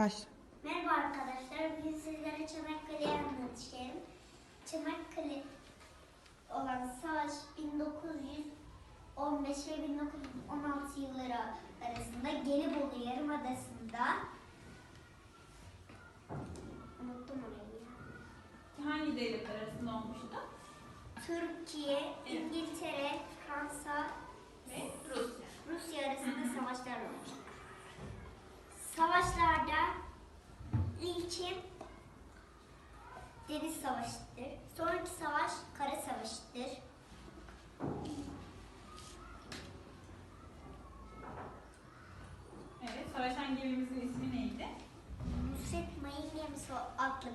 Başla. Merhaba arkadaşlar. Bugün sizlere Çanakkale'yi anlatacağım. Çanakkale olan savaş 1915 ve 1916 yılları arasında Gelibolu Yarımadası'nda unuttum orayı. Hangi devletler arasında olmuştu? Türkiye, İngiltere, Fransa, Ve. Rusya deniz savaşıdır. Sonraki savaş kara savaşıdır. Evet, savaşan gemimizin ismi neydi? Nusret Mayın Gemisi adlı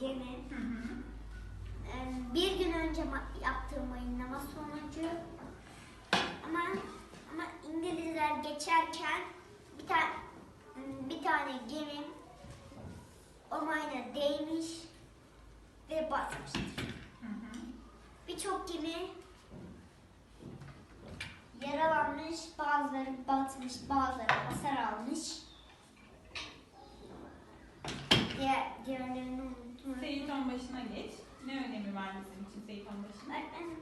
gemi Hı hı. bir gün önce yaptığım mayınlama sonucu ama ama İngilizler geçerken bir tane bir tane gemi o mayına değmiş ve batmıştır. Hı hı. Birçok gemi yaralanmış, bazıları batmış, bazıları hasar almış. Diğer, diğerlerini unuttum. Seyit Onbaşı'na geç. Ne önemi var bizim için Seyit Onbaşı'nın? Öğretmenim,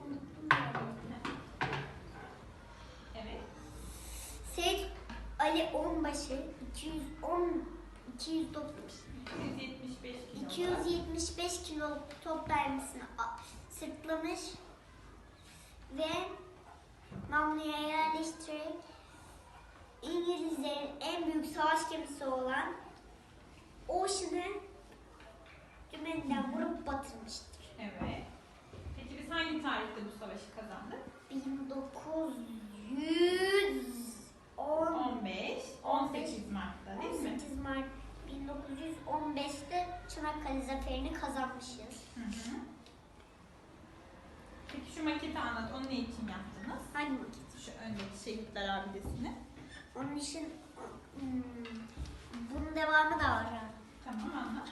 unuttum diğerlerini. Evet. Seyit Ali Onbaşı 210 290 175 kilo. 275 kilo top mermisini a- sırtlamış ve namluya yerleştirerek İngilizlerin en büyük savaş gemisi olan Ocean'ı dümeninden vurup batırmıştır. Evet. Peki biz hangi tarihte bu savaşı kazandık? 1910 15, 18 Mart'ta değil mi? 18 Mart 1915'te Çanakkale zaferini kazanmışız. Hı hı. Peki şu maketi anlat. Onu ne için yaptınız? Hangi vakit? Şu öndeki şehitler abidesini. Onun için hmm, bunun devamı da var. ha. Tamam anlat.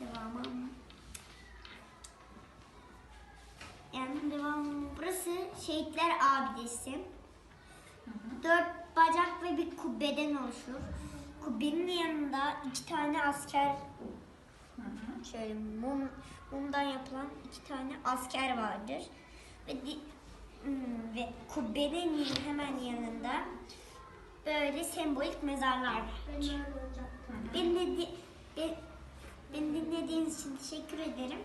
Devamı. Yani devamı burası Şehitler Abidesi. Hı hı. Dört bacak ve bir kubbeden oluşur. Kubbenin yanında iki tane asker Hı hı. şöyle mum, mumdan yapılan iki tane asker vardır. Ve, di- ve kubbenin hemen yanında böyle sembolik mezarlar var. Beni, dinledi- be- beni dinlediğiniz için teşekkür ederim.